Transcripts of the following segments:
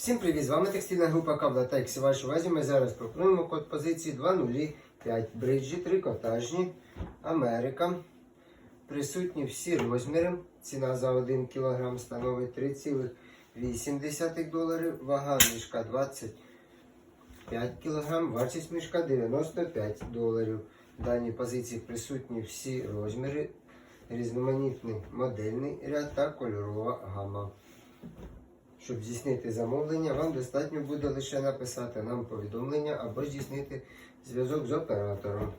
Всім привіт! З вами текстильна група Кавлатекс. І вашій увазі ми зараз пропонуємо код позиції 205 бриджі, трикотажні, Америка. Присутні всі розміри. Ціна за 1 кг становить 3,8 доларів. Вага мішка 25 кг, вартість мішка 95 доларів. В даній позиції присутні всі розміри, різноманітний модельний ряд та кольорова гама. Щоб здійснити замовлення, вам достатньо буде лише написати нам повідомлення або здійснити зв'язок з оператором.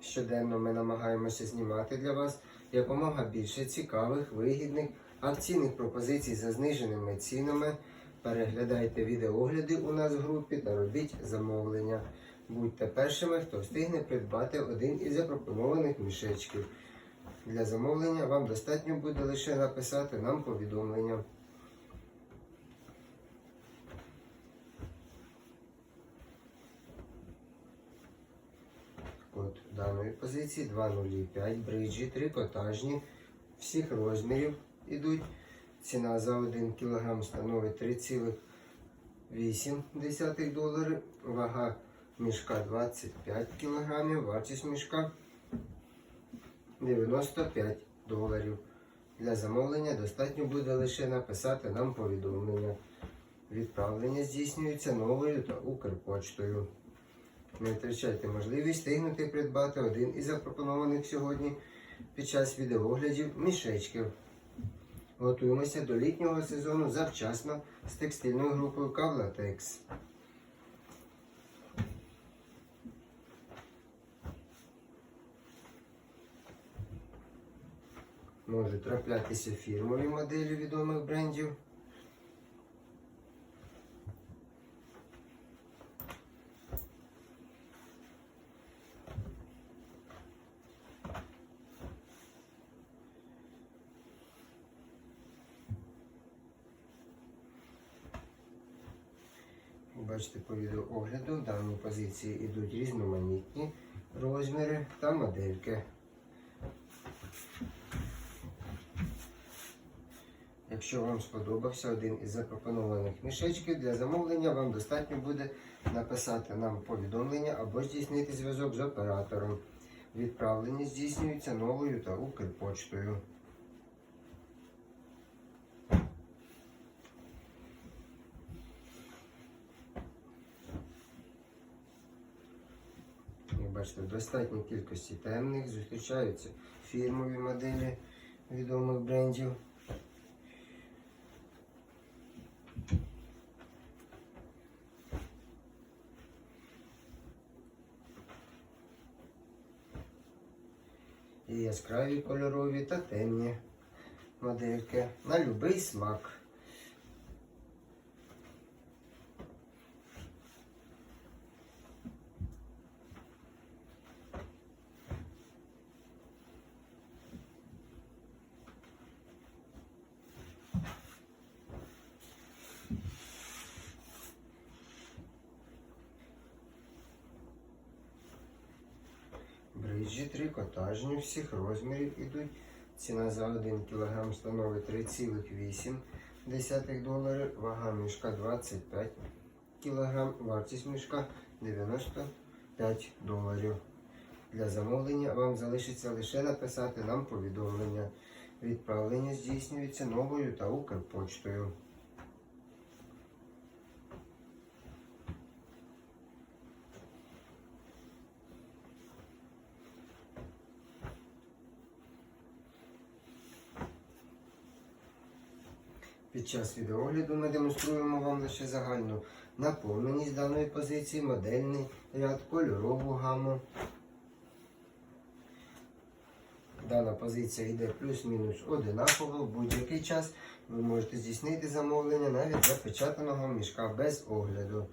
Щоденно ми намагаємося знімати для вас якомога більше цікавих, вигідних, акційних пропозицій за зниженими цінами. Переглядайте відеогляди у нас в групі та робіть замовлення. Будьте першими, хто встигне придбати один із запропонованих мішечків. Для замовлення вам достатньо буде лише написати нам повідомлення. Код даної позиції 205 бриджі, трикотажні, всіх розмірів ідуть. Ціна за 1 кг становить 3,8 доларів. Вага мішка 25 кг, вартість мішка 95 доларів. Для замовлення достатньо буде лише написати нам повідомлення. Відправлення здійснюється новою та Укрпочтою. Не втрачайте можливість встигнути придбати один із запропонованих сьогодні під час відеоглядів мішечків. Готуємося до літнього сезону завчасно з текстильною групою Кавлатекс. Можуть траплятися фірмові моделі відомих брендів. Бачите, по відеоогляду в даній позиції йдуть різноманітні розміри та модельки. Якщо вам сподобався один із запропонованих мішечків, для замовлення вам достатньо буде написати нам повідомлення або здійснити зв'язок з оператором. Відправлення здійснюється новою та Укрпочтою. Бачите, в достатній кількості темних зустрічаються фірмові моделі відомих брендів. І яскраві кольорові та темні модельки на будь-який смак. Бриджі трикотажні всіх розмірів ідуть. Ціна за 1 кг становить 3,8 доларів. Вага мішка 25 кг, вартість мішка 95 доларів. Для замовлення вам залишиться лише написати нам повідомлення. Відправлення здійснюється новою та Укрпочтою. Під час відеогляду ми демонструємо вам лише загальну наповненість даної позиції, модельний ряд, кольорову гаму. Дана позиція йде плюс-мінус одинаково. В будь-який час ви можете здійснити замовлення навіть запечатаного мішка без огляду.